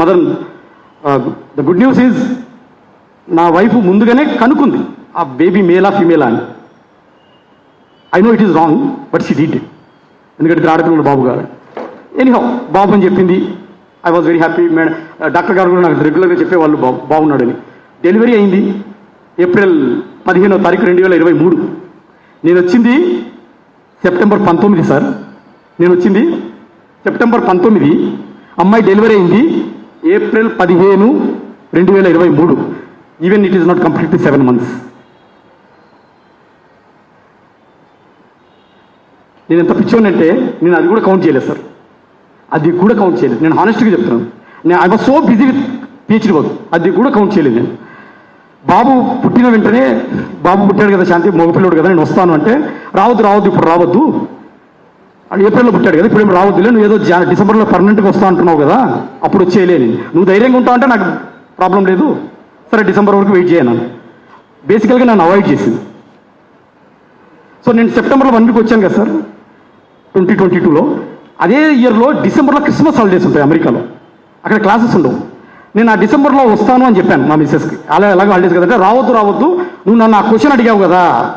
Mother the good news is నా wife ముందుగానే కనుక్కుంది ఆ బేబీ మేలా ఫీమేలా అని. I know it is wrong but she did. ఎందుకంటే ఇద్దరు ఆడపిల్లలు బాబు గారు. ఎనీహో బాబు అని చెప్పింది. I was very happy. Madam doctor గారు కూడా నాకు రెగ్యులర్గా చెప్పేవాళ్ళు బాబు బాగున్నాడని. డెలివరీ అయింది ఏప్రిల్ పదిహేనో తారీఖు రెండు వేల ఇరవై మూడు. నేను వచ్చింది సెప్టెంబర్ పంతొమ్మిది సార్. నేను వచ్చింది సెప్టెంబర్ పంతొమ్మిది అమ్మాయి డెలివరీ అయింది. ఏప్రిల్ పదిహేను రెండు వేల ఇరవై మూడు. Even it is not completely seven months నేను ఎంత పిచ్చోనంటే నేను అది కూడా కౌంట్ చేయలేదు సార్ అది కూడా కౌంట్ చేయలేదు. నేను హానెస్ట్గా చెప్తున్నాను. నేను I was so busy with PhD work అది కూడా కౌంట్ చేయలేదు నేను. బాబు పుట్టిన వెంటనే బాబు పుట్టాడు కదా శాంతి మగపిల్లడు కదా నేను వస్తాను అంటే రావద్దు రావద్దు ఇప్పుడు రావద్దు. అది ఏప్రిల్లో పుట్టాడు కదా ఇప్పుడు ఏం రావద్దులే నువ్వు ఏదో జా- డిసెంబర్లో పర్మనెంట్గా వస్తా అంటున్నావు కదా అప్పుడు వచ్చేయలే నువ్వు ధైర్యంగా ఉంటావు అంటే నాకు ప్రాబ్లం లేదు. సరే డిసెంబర్ వరకు వెయిట్ చేయను. బేసికల్గా నన్ను అవాయిడ్ చేసింది. సో నేను సెప్టెంబర్లో వన్ వీక్ వచ్చాను కదా సార్ ట్వంటీ ట్వంటీ టూలో. అదే ఇయర్లో డిసెంబర్లో క్రిస్మస్ హాలిడేస్ ఉంటాయి అమెరికాలో. అక్కడ క్లాసెస్ ఉండవు. నేను ఆ డిసెంబర్లో వస్తాను అని చెప్పాను మా మిస్సెస్కి. అలా ఎలాగో హాలిడేస్ కదంటే రావద్దు రావద్దు నువ్వు నన్ను ఆ క్వశ్చన్ అడిగావు కదా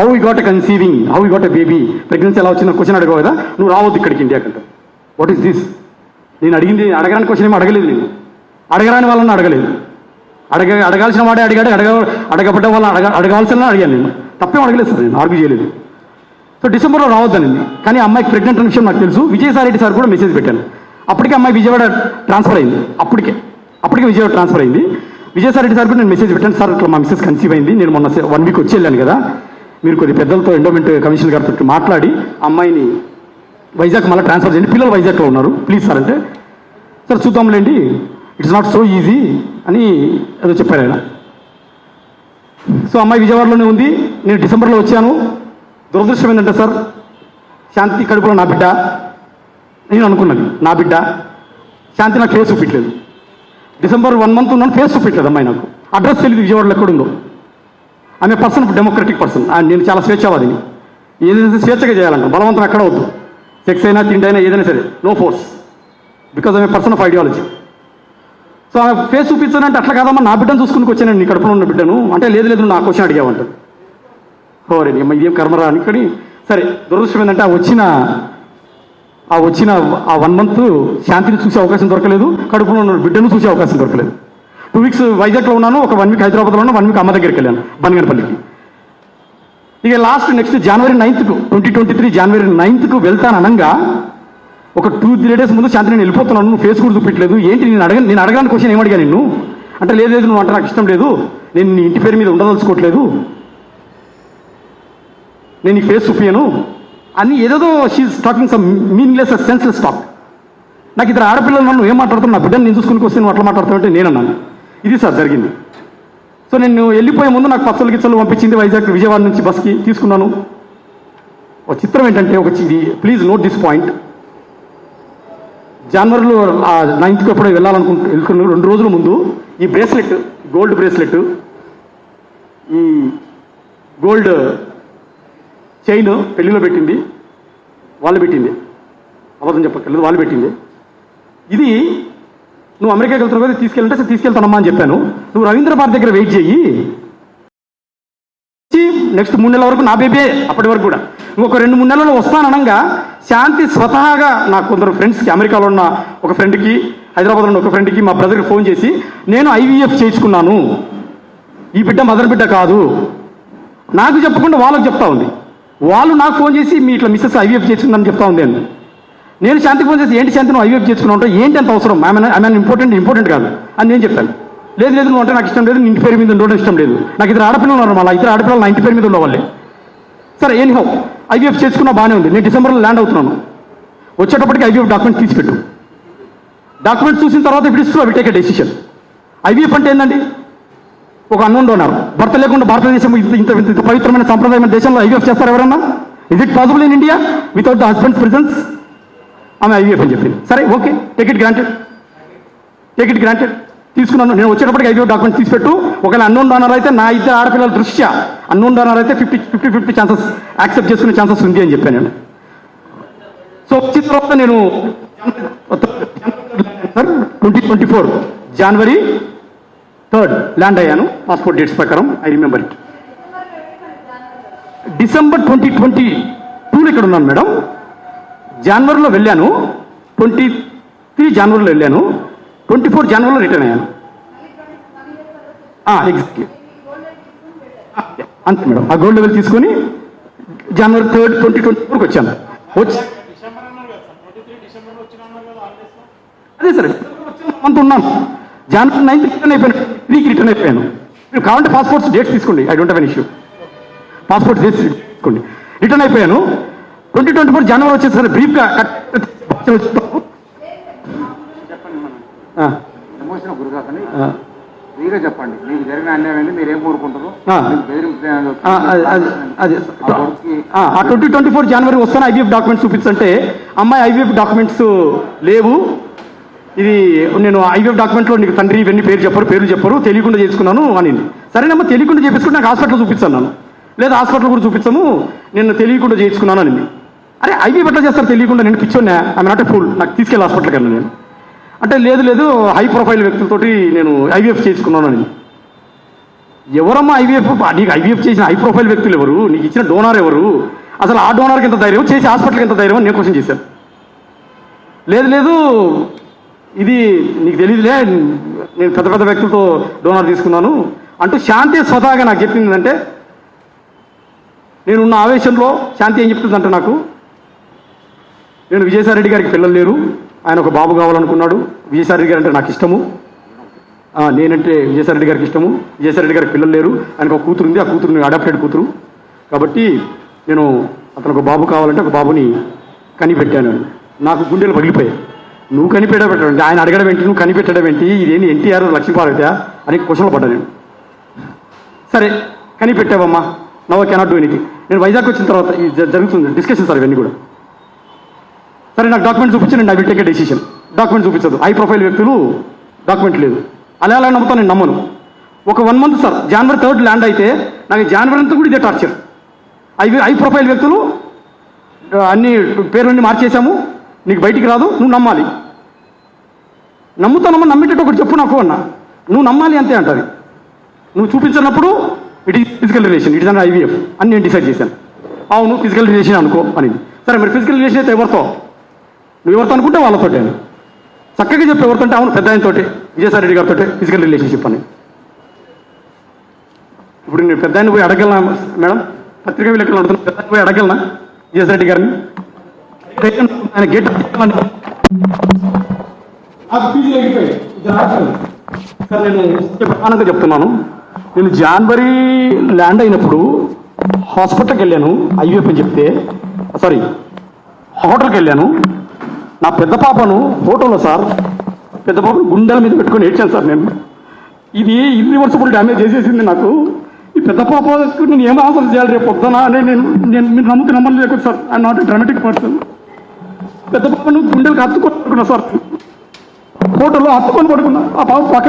how he got conceiving how he got baby pregnancy ఎలా వచ్చిన క్వశ్చన్ అడగవు కదా? నువ్వు రావద్దు ఇక్కడికి ఇండియాకి అంటే వాట్ ఈస్ దిస్ నేను అడిగింది అడగడానికి క్వశ్చన్ ఏమో అడగలేదు నేను. అడగరాని వాళ్ళని అడగలేదు. అడగ అడగాల్సిన వాడే అడిగాడు అడగ అడగబడ్డ వాళ్ళని అడగ అడగాల్సిన అడిగాను నేను. తప్పేం అడగలేదు సార్ నేను ఆర్గ్యూ చేయలేదు. సో డిసెంబర్లో రావద్దనింది కానీ అమ్మాయికి ప్రెగ్నెంట్ అనే విషయం నాకు తెలుసు. విజయసాయి రెడ్డి సార్ కూడా మెసేజ్ పెట్టాను. అప్పటికే అమ్మాయి విజయవాడ ట్రాన్స్ఫర్ అయింది. అప్పటికే అప్పటికే విజయవాడ ట్రాన్స్ఫర్ అయింది. విజయసాయి రెడ్డి సార్ కూడా నేను మెసేజ్ పెట్టాను. సార్ ఇట్లా మా మిస్సెస్ కన్సీవ్ అయింది. నేను మొన్న వన్ వీక్ వచ్చి వెళ్ళాను కదా. మీరు కొద్ది పెద్దలతో ఎండోమెంట్ కమిషన్ గారితో మాట్లాడి అమ్మాయిని వైజాగ్ మళ్ళీ ట్రాన్స్ఫర్ చేయండి. పిల్లలు వైజాగ్లో ఉన్నారు. ప్లీజ్ సార్ అంటే సార్ చూద్దాంలేండి. ఇట్స్ నాట్ సో ఈజీ అని ఏదో చెప్పారు ఆయన. సో అమ్మాయి విజయవాడలోనే ఉంది. నేను డిసెంబర్లో వచ్చాను. దురదృష్టం ఏంటంటే సార్ శాంతి కడుపులో నా బిడ్డ. నేను అనుకున్నది నా బిడ్డ. శాంతి నాకు ఫేస్ చూపించలేదు. డిసెంబర్ వన్ మంత్ ఉన్నాను ఫేస్ చూపించలేదు అమ్మాయి నాకు. అడ్రస్ తెలియదు విజయవాడలో ఎక్కడుందో. ఆమె పర్సన్ డెమోక్రటిక్ పర్సన్ నేను చాలా స్వేచ్ఛావాదిని. ఏదైనా స్వేచ్ఛగా చేయాలంట బలవంతం ఎక్కడ వద్దు. సెక్స్ అయినా తిండి అయినా ఏదైనా సరే నో ఫోర్స్ బికాజ్ ఆమె పర్సన్ ఆఫ్ ఐడియాలజీ సో ఆమె ఫేస్ చూపించానంటే అట్లా కాదమ్మా నా బిడ్డను చూసుకుని వచ్చాను నీ కడుపులో ఉన్న బిడ్డను. అంటే లేదు లేదు నా క్వశ్చన్ అడిగావంట. ఓరే అమ్మ ఇదేం కర్మరా అనుకొని. సరే దురదృష్టం ఏంటంటే ఆ వచ్చిన ఆ వచ్చిన ఆ వన్ మంత్ శాంతిని చూసే అవకాశం దొరకలేదు. కడుపులో ఉన్న బిడ్డను చూసే అవకాశం దొరకలేదు. టూ వీక్స్ వైజాగ్లో ఉన్నాను ఒక వన్ వీక్ హైదరాబాద్లో ఉన్నాను వన్ వీక్ అమ్మ దగ్గరికి వెళ్ళాను బనగనపల్లికి. ఇక లాస్ట్ నెక్స్ట్ జనవరి నైన్త్కు ట్వంటీ ట్వంటీ త్రీ జనవరి నైన్త్కు వెళ్తాను అనగా ఒక టూ త్రీ డేస్ ముందు శాంతి నేను వెళ్ళిపోతున్నాను నువ్వు ఫేస్ కూడా చూపించలేదు ఏంటి నేను అడగ నేను అడగడానికి క్వశ్చన్ ఏమడిగా నిన్ను? అంటే లేదు లేదు నువ్వు అంటే నాకు ఇష్టం లేదు నేను నీ ఇంటి పేరు మీద ఉండదలుచుకోవట్లేదు నేను నీ ఫేస్ చూపించను అని ఏదేదో she's talking some meaningless senseless talk నాకు ఇద్దరు ఆడపిల్లలు నన్ను ఏం మాట్లాడుతున్నా నా బిడ్డను నేను చూసుకుని వస్తే నువ్వు అట్లా మాట్లాడుతావంటే నేను అన్నాను ఇది సార్ జరిగింది. సో నేను వెళ్ళిపోయే ముందు నాకు పచ్చలు గిచ్చలు పంపించింది వైజాగ్ విజయవాడ నుంచి బస్కి తీసుకున్నాను. ఒక చిత్రం ఏంటంటే ఒక ఇది ప్లీజ్ నోట్ దిస్ పాయింట్ జనవరిలో ఆ నైన్త్కి ఎప్పుడో వెళ్ళాలనుకుంటు వెళ్తున్నాను రెండు రోజుల ముందు ఈ బ్రేస్లెట్ గోల్డ్ బ్రేస్లెట్ ఈ గోల్డ్ చైన్ పెళ్ళిలో పెట్టింది. వాళ్ళు పెట్టింది. అబద్ధం చెప్పక్కర్లేదు వాళ్ళు పెట్టింది. ఇది నువ్వు అమెరికాకి వెళ్తున్నావు కదా తీసుకెళ్ళంటే సరే తీసుకెళ్తానమ్మా అని చెప్పాను. నువ్వు రవీంద్ర దగ్గర వెయిట్ చెయ్యి. నెక్స్ట్ మూడు నెలల వరకు నా బేబే అప్పటి వరకు కూడా. ఇంకొక రెండు మూడు నెలలు వస్తాననగా శాంతి స్వతహాగా నాకు కొందరు ఫ్రెండ్స్కి అమెరికాలో ఉన్న ఒక ఫ్రెండ్కి హైదరాబాద్లో ఉన్న ఒక ఫ్రెండ్కి మా బ్రదర్కి ఫోన్ చేసి నేను ఐవీఎఫ్ చేయించుకున్నాను. ఈ బిడ్డ మదర్ బిడ్డ కాదు. నాకు చెప్పకుండా వాళ్ళకి చెప్తా ఉంది. వాళ్ళు నాకు ఫోన్ చేసి మీ ఇట్లా మిస్సెస్ ఐవీఎఫ్ చేసుకుందని చెప్తా ఉంది నేను శాంతి ఫోన్ చేసి ఏంటి శాంతి నువ్వు ఐవీఎఫ్ చేసుకుని ఉంటావు ఏంటి అంత అవసరం? ఆమె ఆమె ఇంపార్టెంట్ ఇంపార్టెంట్ కాదు. అని నేను చెప్పాను. లేదు లేదు నువ్వు అంటే నాకు ఇష్టం లేదు నీ ఇంటి పేరు మీద ఉండడం ఇష్టం లేదు. నాకు ఇద్దరు ఆడపిల్లలు ఉన్నారు మళ్ళీ. ఇద్దరు ఆడపిల్లలు నా ఇంటి పేరు మీద ఉండవాళ్ళే. సరే ఏం హో ఐవీఎఫ్ చేసుకున్నా బాగానే ఉంది. నేను డిసెంబర్లో ల్యాండ్ అవుతున్నాను. వచ్చేటప్పటికి ఐవీఎఫ్ డాక్యుమెంట్ తీసిపెట్టు. డాక్యుమెంట్ చూసిన తర్వాత ఇప్పుడు ఇస్తూ అవి టేక్ డెసిషన్ ఐవీఎఫ్ అంటే ఏంటండి ఒక అన్నం ఉన్నారు భర్త లేకుండా భారతదేశం ఇంత ఇంత ఇంత పవిత్రమైన సంప్రదాయమైన దేశంలో ఐవీఎఫ్ చేస్తారు ఎవరన్నా? Is it possible in India without the husband's presence ఆమె ఐవీఎఫ్ అని చెప్పింది. సరే okay ticket granted ticket granted తీసుకున్నాను. నేను వచ్చేటప్పటికి ఐవీఎఫ్ డాక్యుమెంట్ తీసిపెట్టు. ఒకవేళ అన్నోన్ డోనర్ అయితే నా ఇద్దరు ఆడపిల్లల దృష్ట్యా అన్నోన్ డోనర్ అయితే fifty fifty fifty chances accept చేసుకునే ఛాన్సెస్ ఉంది అని చెప్పాను నేను. సో వచ్చిన తర్వాత నేను సార్ ట్వంటీ ట్వంటీ ఫోర్ జనవరి థర్డ్ ల్యాండ్ అయ్యాను. పాస్పోర్ట్ డేట్స్ ప్రకారం I remember it December twenty twenty టూలో ఇక్కడ ఉన్నాను మేడం జనవరిలో వెళ్ళాను. ట్వంటీ త్రీ జనవరిలో వెళ్ళాను. ట్వంటీ ఫోర్ జనవరిలో రిటర్న్ అయ్యాను. ఎగ్జాక్ట్లీ అంతే మేడం. ఆ గోల్డ్ లెవెల్ తీసుకొని జనవరి థర్డ్ ట్వంటీ ట్వంటీ ఫోర్కి వచ్చాను. వచ్చి అదే సరే. మంత్ ఉన్నాను. జనవరి నైన్త్ రిటర్న్ అయిపోయాను. త్రీకి రిటర్న్ అయిపోయాను. మీరు కావాలంటే పాస్పోర్ట్స్ డేట్స్ తీసుకోండి. I don't have an issue passport dates తీసుకోండి. రిటర్న్ అయిపోయాను. ట్వంటీ ట్వంటీ ఫోర్ జనవరి వచ్చేసరి బ్రీఫ్గా గురి కాకండి ఫ్రీగా చెప్పండి. మీకు జరిగిన అన్యాయం మీరు కోరుకుంటారు? ట్వంటీ ట్వంటీ ఫోర్ జనవరి వస్తాను ఐవీఎఫ్ డాక్యుమెంట్స్ చూపించంటే అమ్మాయి ఐవీఎఫ్ డాక్యుమెంట్స్ లేవు. ఇది నేను ఐవీఎఫ్ డాక్యుమెంట్లో నీకు తండ్రి ఇవన్నీ పేరు చెప్పరు పేర్లు చెప్పరు తెలియకుండా చేసుకున్నాను అనింది సరేనమ్మా తెలియకుండా చేపించుకుంటే నాకు హాస్పిటల్ చూపిస్తాను నేను లేదా హాస్పిటల్ కూడా చూపించాము నేను తెలియకుండా చేయించుకున్నాను అనింది అరే ఐవీఎఫ్ ఎట్లా చేస్తారు తెలియకుండా నేను పిచ్చోన్నా ఐమ్ నాట్ ఎ ఫుల్ నాకు తీసుకెళ్ళి హాస్పిటల్కి వెళ్ళను నేను. అంటే లేదు లేదు హై ప్రొఫైల్ వ్యక్తులతోటి నేను ఐవీఎఫ్ చేసుకున్నాను అని. ఎవరమ్మా ఐవీఎఫ్ నీకు ఐవీఎఫ్ చేసిన హై ప్రొఫైల్ వ్యక్తులు ఎవరు? నీకు ఇచ్చిన డోనార్ ఎవరు? అసలు ఆ డోనార్కి ఎంత ధైర్యం? చేసి హాస్పిటల్కి ఎంత ధైర్యం? అని నేను క్వశ్చన్ చేశాను. లేదు లేదు ఇది నీకు తెలియదులే నేను పెద్ద పెద్ద వ్యక్తులతో డోనార్ తీసుకున్నాను. అంటూ శాంతి స్వతహాగా నాకు చెప్పింది అంటే నేనున్న ఆవేశంలో శాంతి ఏం చెప్తుందంటే నాకు నేను విజయసాయి రెడ్డి గారికి పిల్లలు లేరు. ఆయన ఒక బాబు కావాలనుకున్నాడు. విజయసాయి రెడ్డి గారు అంటే నాకు ఇష్టము. నేనంటే విజయసాయి రెడ్డి గారికి ఇష్టము. విజయసాయి రెడ్డి గారికి పిల్లలు లేరు. ఆయనకు ఒక కూతురు ఉంది. ఆ కూతురు అడాప్టెడ్ కూతురు. కాబట్టి నేను అతను ఒక బాబు కావాలంటే ఒక బాబుని కనిపెట్టాను. నాకు గుండెలు పగిలిపోయాయి. నువ్వు కనిపెట్టడం పెట్టడం ఆయన అడగడం ఏంటి? నువ్వు కనిపెట్టడం ఏంటి? ఇదేంటి? ఎన్టీఆర్ లక్ష్మీపార్వతి అని క్వశ్చన్లు పడ్డా నేను. సరే కనిపెట్టావమ్మా. నవ్ కెనాట్ డూ ఎనీథింగ్ నేను వైజాగ్ వచ్చిన తర్వాత జరుగుతుంది. డిస్కషన్ సార్ ఇవన్నీ కూడా. సరే నాకు డాక్యుమెంట్ చూపించండి I will take a decision document చూపించదు. హై ప్రొఫైల్ వ్యక్తులు డాక్యుమెంట్ లేదు. అలా అలా నమ్ముతాను నేను నమ్మను. ఒక వన్ మంత్ సార్ జనవరి థర్డ్ ల్యాండ్ అయితే నాకు జనవరి అంతా కూడా ఇదే టార్చర్ ఐ హై ప్రొఫైల్ వ్యక్తులు అన్ని పేర్లన్నీ మార్చేశాము. నీకు బయటికి రాదు నువ్వు నమ్మాలి. నమ్ముతానమ్మా నమ్మేటట్టు ఒకటి చెప్పు నాకు అన్న. నువ్వు నమ్మాలి అంతే అంటది. నువ్వు చూపించినప్పుడు it is physical relation it is an IVF అని నేను డిసైడ్ చేశాను. అవును ఫిజికల్ రిలేషన్ అనుకో అని సరే మరి ఫిజికల్ రిలేషన్ అయితే ఎవరితో? నువ్వు ఎవరితో అనుకుంటే వాళ్ళతో చక్కగా చెప్పి ఎవరితో అంటే అవును పెద్ద ఆయనతోటి విజయసాయి రెడ్డి గారితో ఫిజికల్ రిలేషన్షిప్ అని. ఇప్పుడు నేను పెద్ద ఆయన పోయి అడగలనా మేడం? పత్రికా విలేకరులు అడుగుతున్నా పెద్ద ఆయన పోయి అడగలనా విజయసాయి రెడ్డి గారిని ఆయన గేట్ సార్ నేను ప్రధానంగా చెప్తున్నాను. నేను జనవరి ల్యాండ్ అయినప్పుడు హాస్పిటల్కి వెళ్ళాను ఐవీఎఫ్ అని చెప్తే సారీ హోటల్కి వెళ్ళాను. నా పెద్ద పాపను ఫోటోలో సార్ పెద్ద పాపను గుండెల మీద పెట్టుకొని ఏడ్చాను సార్ నేను. ఇది ఇర్రివర్సిబుల్ డ్యామేజ్ చేసేసింది నాకు. ఈ పెద్ద పాపకు నేను ఏం ఆన్సర్ చేయాలి రేపు పొద్దున అని నేను నేను మీరు నమ్ముతూ నమ్మని లేకుండా sir. I not dramatic person పెద్ద పాపను గుండెలకు అత్తుకొని సార్. ఫోటోలో అత్తుకొని పడుకున్నా. ఆ పాప పక్క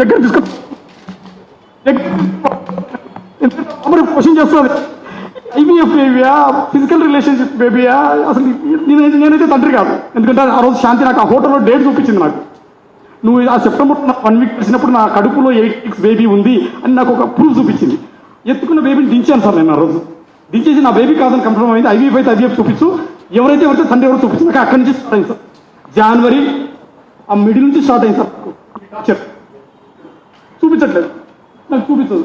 దగ్గర తీసుకొని క్వశ్చన్ చేస్తుంది ఐవీఎఫ్ బేబీయా ఫిజికల్ రిలేషన్షిప్ బేబీయా అసలు నేనైతే నేనైతే తండ్రి కాదు. ఎందుకంటే ఆ రోజు శాంతి నాకు ఆ హోటల్లో డేట్ చూపించింది నాకు. నువ్వు ఆ సెప్టెంబర్ వన్ వీక్ వచ్చినప్పుడు నా కడుపులో ఎయిట్ సిక్స్ బేబీ ఉంది అని నాకు ఒక ప్రూఫ్ చూపించింది. ఎత్తుకున్న బేబీని దించాను సార్ నేను ఆ రోజు. దించేసి నా బేబీ కాదని కన్ఫర్మ్ అయింది. ఐవీఎఫ్ అయితే ఐవీఎఫ్ చూపించు. ఎవరైతే ఎవరైతే తండ్రి ఎవరు చూపించు నాకు అక్కడి నుంచి స్టార్ట్ అయింది సార్. జనవరి ఆ మిడిల్ నుంచి స్టార్ట్ అయింది సార్ టార్చర్ చూపించట్లేదు. నాకు చూపించదు.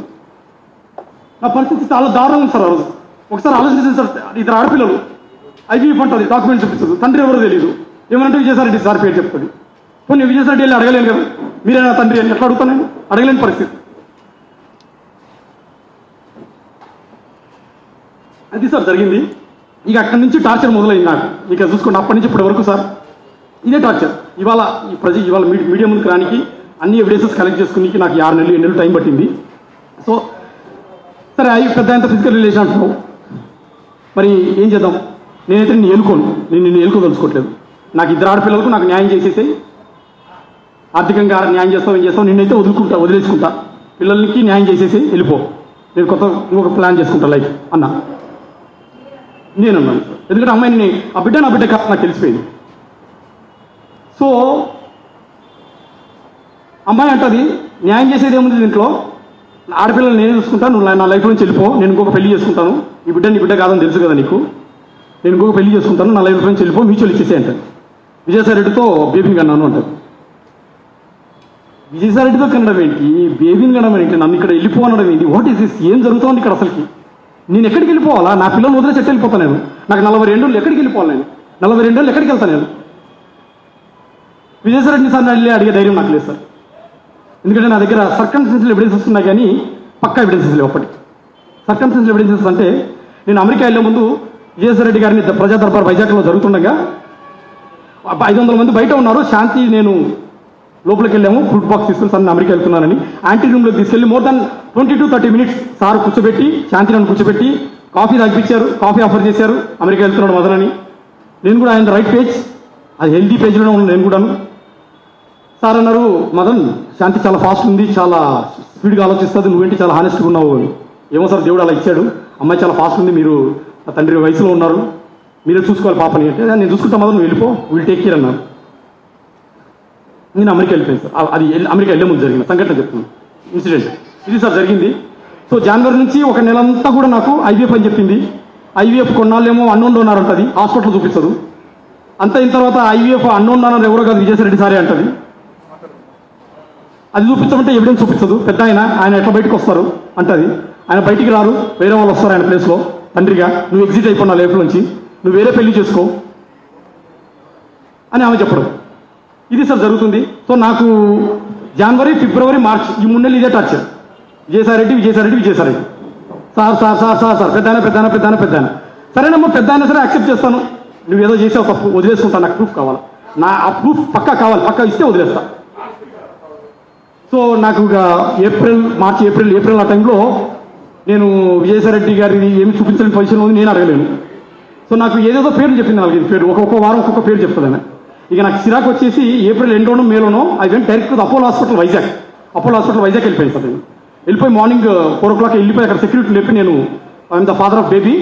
నా పరిస్థితి చాలా దారుణంగా ఉంది సార్ ఆ రోజు. ఒకసారి ఆలోచించండి సార్ ఇద్దరు ఆడపిల్లలు. ఐవీఎఫ్ ఉంటుంది డాక్యుమెంట్ చూపిస్తుంది. తండ్రి ఎవరో తెలియదు ఏమంటే విజయసారెడ్డి సార్ పేరు చెప్పండి పోనీ విజయసారెడ్డి వెళ్ళి అడగలేను కదా. మీరైనా తండ్రి అని ఎట్లా అడుగుతాను నేను? అడగలేని పరిస్థితి. అది సార్ జరిగింది. ఇక అక్కడి నుంచి టార్చర్ మొదలైంది నాకు. ఇక చూసుకోండి అప్పటి నుంచి ఇప్పటి వరకు సార్. ఇదే టార్చర్ ఇవాళ ఈ ప్రజ ఇవాళ మీడియా ముందుకు రానికి అన్ని ఎవిడెన్సెస్ కలెక్ట్ చేసుకుని నాకు ఆరు నెలలు ఏడు నెలలు టైం పట్టింది. సో సరే అవి పెద్ద ఎంత ఫిజికల్ రిలేషన్ అంటున్నావు. మరి ఏం చేద్దాం? నేనైతే నేను ఎలుకోను నేను నిన్ను ఎలుకోదలుచుకోవట్లేదు నాకు ఇద్దరు ఆడపిల్లలకు నాకు న్యాయం చేసేసి ఆర్థికంగా న్యాయం చేస్తావు ఏం చేస్తావు నిన్నైతే వదులుకుంటా వదిలేసుకుంటా. పిల్లలకి న్యాయం చేసేసి వెళ్ళిపో. నేను కొత్త ఇంకొక ప్లాన్ చేసుకుంటా లైఫ్. అన్నా. నేనన్నాను. ఎందుకంటే అమ్మాయిని ఆ బిడ్డ నా బిడ్డ కాదు నాకు తెలిసిపోయింది. సో అమ్మాయి అంటది న్యాయం చేసేది ఏముంది దీంట్లో? ఆడపిల్లలు నేనే చూసుకుంటాను నువ్వు నా లైఫ్ నుంచి వెళ్ళిపో నేను ఇంకొక పెళ్ళి చేసుకుంటాను. ఈ బిడ్డ నీ బిడ్డ కాదని తెలుసు కదా నీకు? నేను ఇంకొక పెళ్ళి చేసుకుంటాను నా లైఫ్ నుంచి వెళ్ళిపో మ్యూచువల్ ఇచ్చేసే అంటారు. విజయసాయి రెడ్డితో బేబీని కన్నాను అంటారు. విజయసాయి రెడ్డితో కనడం ఏంటి? బేబీని కనడం ఏంటి? నన్ను ఇక్కడ వెళ్ళిపో అనడం ఏంటి? వాట్ ఈస్ దిస్ ఏం జరుగుతోంది ఇక్కడ అసలుకి? నేను ఎక్కడికి వెళ్ళిపోవాలా? నా పిల్లలు వదిలేసి ఎట్టు వెళ్ళిపోతాను నేను? నాకు నలభై రెండు ఎక్కడికి వెళ్ళిపోవాలి నేను? నలభై రెండు ఎక్కడికి వెళ్తాను నేను? విజయసాయి రెడ్డిని సార్ అడిగే ధైర్యం నాకు లేదు సార్. ఎందుకంటే నా దగ్గర సర్కంస్టెన్షియల్ ఎవిడెన్సెస్ ఉన్నాయి కానీ పక్కా ఎవిడెన్సెస్ లేవు అప్పటి సర్కంస్టెన్షియల్ ఎవిడెన్సెస్ అంటే నేను అమెరికా వెళ్ళే ముందు విజయసాయి రెడ్డి గారిని ప్రజా దర్బార్ వైజాగ్లో జరుగుతుండగా ఐదు వందల మంది బయట ఉన్నారు. శాంతి నేను లోపలికి వెళ్ళాము. ఫుడ్ బాక్స్ తీసుకుని సార్ అమెరికా వెళ్తున్నానని. యాంటీ రూమ్లో తీసుకెళ్ళి more than twenty two thirty minutes sir కూర్చోబెట్టి శాంతి నన్ను కూర్చోబెట్టి కాఫీ తగ్గించారు కాఫీ ఆఫర్ చేశారు. అమెరికా వెళ్తున్నాడు మదనని. నేను కూడా ఆయన రైట్ పేజ్ అది హెల్దీ పేజ్లోనే ఉన్నాను నేను కూడాను. సార్ అన్నారు మదన్ శాంతి చాలా ఫాస్ట్ ఉంది చాలా స్పీడ్గా ఆలోచిస్తుంది నువ్వేంటి చాలా హానెస్ట్గా ఉన్నావు అని. ఏమో సార్ దేవుడు అలా ఇచ్చాడు. అమ్మాయి చాలా ఫాస్ట్ ఉంది మీరు ఆ తండ్రి వయసులో ఉన్నారు. మీరే చూసుకోవాలి పాపని. అంటే నేను చూసుకుంటా మదన్ వెళ్ళిపో వీళ్ళు టేక్ కేర్ అన్నారు. నేను అమెరికా వెళ్ళిపోయాను సార్. అది వెళ్ళి అమెరికా వెళ్ళే ముందు జరిగింది. సంఘటన చెప్తున్నాను. ఇన్సిడెంట్. ఇది సార్ జరిగింది. సో జనవరి నుంచి ఒక నెల అంతా కూడా నాకు ఐవీఎఫ్ అని చెప్పింది. ఐవీఎఫ్ కొన్నాళ్ళేమో అన్నోన్ డోనార్ అంటది. హాస్పిటల్ చూపిస్తుంది. అంత అయిన తర్వాత ఐవీఎఫ్ అన్నోన్ డోనార్ ఎవరో కాదు విజయసాయి సారే అంటది. అది చూపించమంటే ఎవిడెన్స్ చూపించదు పెద్ద ఆయన ఆయన ఎట్లా బయటకు వస్తారు? అంటది. ఆయన బయటికి రారు వేరే వాళ్ళు వస్తారు ఆయన ప్లేస్లో తండ్రిగా నువ్వు ఎగ్జిట్ అయిపోయినా లైఫ్ నుంచి నువ్వు వేరే పెళ్ళి చేసుకో. అని ఆమె చెప్పడం. ఇది సార్ జరుగుతుంది. సో నాకు జనవరి ఫిబ్రవరి మార్చ్ ఈ మూడు నెలలు ఇదే torture Vijayasai Reddy Vijayasai Reddy Vijayasai Reddy sir sir sir sir sir పెద్ద పెద్దాయన పెద్దాయన పెద్ద సరేనమ్మా పెద్ద అయినా సరే యాక్సెప్ట్ చేస్తాను. నువ్వు ఏదో చేసావు తప్పు వదిలేసుకుంటాను నాకు ప్రూఫ్ కావాలి? నా ఆ ప్రూఫ్ పక్కా కావాలి పక్కా ఇస్తే వదిలేస్తాను సో నాకు ఏప్రిల్ మార్చి ఏప్రిల్ ఏప్రిల్ ఆ టైంలో నేను విజయసాయిరెడ్డి గారిని ఏమి చూపించలేని పొజిషన్ ఉంది నేను అడగలేను. సో నాకు ఏదేదో పేరు చెప్పింది నాలుగైదు పేరు ఒక్కొక్క వారం ఒక్కొక్క పేరు చెప్తుంది ఆమె ఇక నాకు చిరాకు వచ్చేసి ఏప్రిల్ ఎండోనో మేలోనో I went direct Apollo hospital Vizag Apollo hospital Vizag వెళ్ళిపోయింది సార్ నేను. వెళ్ళిపోయి మార్నింగ్ ఫోర్ ఓ క్లాక్ వెళ్ళిపోయి అక్కడ సెక్యూరిటీ లేపి నేను I'm the father of baby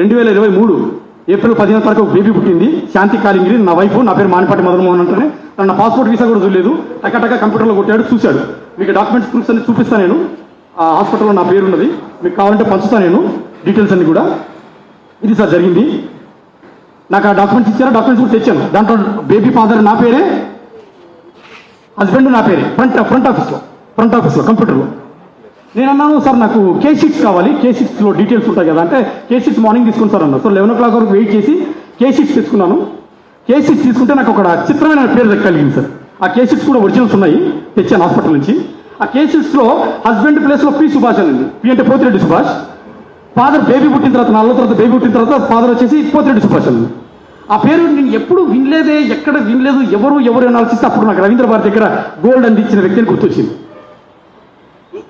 రెండు వేల ఇరవై మూడు ఏప్రిల్ పదిహేను తరగతి ఒక బేబీ పుట్టింది. శాంతి కాలింగిరి నా వైఫ్ నా పేరు మానిపాటి మదనమోహన్ అంటేనే. తన నా పాస్పోర్ట్ వీసా కూడా చూడలేదు. టక కంప్యూటర్లో కొట్టాడు చూశాడు. మీకు డాక్యుమెంట్స్ ప్రూఫ్స్ అన్ని చూపిస్తాను నేను. ఆ హాస్పిటల్లో నా పేరు ఉన్నది మీకు కావాలంటే పంచుతాను నేను. డీటెయిల్స్ అన్ని కూడా. ఇది సార్ జరిగింది. నాకు ఆ డాక్యుమెంట్స్ ఇచ్చారు? డాక్యుమెంట్స్ కూడా తెచ్చాను. దాంట్లో బేబీ ఫాదర్ నా పేరే హస్బెండ్ నా పేరే. ఫ్రంట్ ఫ్రంట్ ఆఫీస్లో. ఫ్రంట్ ఆఫీస్లో కంప్యూటర్లో. నేను అన్నాను సార్ నాకు కే సిక్స్ కావాలి. కే సిక్స్లో డీటెయిల్స్ ఉంటాయి కదా. అంటే కే సిక్స్ మార్నింగ్ తీసుకుని సార్ అన్నారు సో లెవెన్ ఓ క్లాక్ వరకు వెయిట్ చేసి కే సిక్స్ తీసుకున్నాను. కే సిక్స్ తీసుకుంటే నాకు ఒక చిత్రమైన పేరు కలిగింది సార్. ఆ కే సిక్స్ కూడా ఒరిజినల్స్ ఉన్నాయి తెచ్చాను హాస్పిటల్ నుంచి. ఆ కే సిక్స్లో హస్బెండ్ ప్లేస్లో పి సుభాష్ అని పి అంటే పోతిరెడ్డి సుభాష్. ఫాదర్ బేబీ పుట్టిన తర్వాత నాలుగో తర్వాత బేబీ పుట్టిన తర్వాత ఫాదర్ వచ్చేసి పోతిరెడ్డి సుభాష్ అని ఉంది. ఆ పేరు నేను ఎప్పుడు వినలేదే ఎక్కడ వినలేదు ఎవరు ఎవరు అని ఆలోచిస్తే అప్పుడు నాకు రవీంద్ర భారతి దగ్గర గోల్డ్ అందించిన వ్యక్తిని గుర్తొచ్చింది.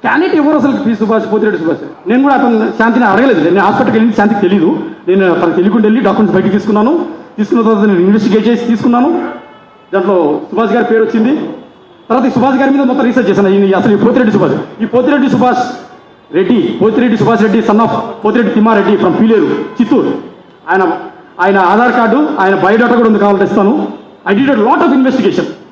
క్యాండిడేట్ ఎవరు అసలు? పి సుభాష్ పోతిరెడ్డి సుభాష్. నేను కూడా అతను శాంతిని అడగలేదు. నేను హాస్పిటల్కి వెళ్ళి శాంతికి తెలియదు నేను అతను తెలియకుండా వెళ్ళి డాక్యుమెంట్స్ బయటకు తీసుకున్నాను. తీసుకున్న తర్వాత నేను ఇన్వెస్టిగేట్ చేసి తీసుకున్నాను. దాంట్లో సుభాష్ గారి పేరు వచ్చింది. తర్వాత ఈ సుభాష్ గారి మీద మొత్తం రీసెర్చ్ చేశాను. అసలు ఈ పోతిరెడ్డి సుభాష్. ఈ Pothireddy Subhash Reddy Pothireddy Subhash Reddy son of Pothireddy Thimmareddy from Pileru Chittoor ఆయన ఆయన ఆధార్ కార్డు ఆయన బయోడాటా కూడా ఉంది కావాలంటే ఇస్తాను. I did lot of investigation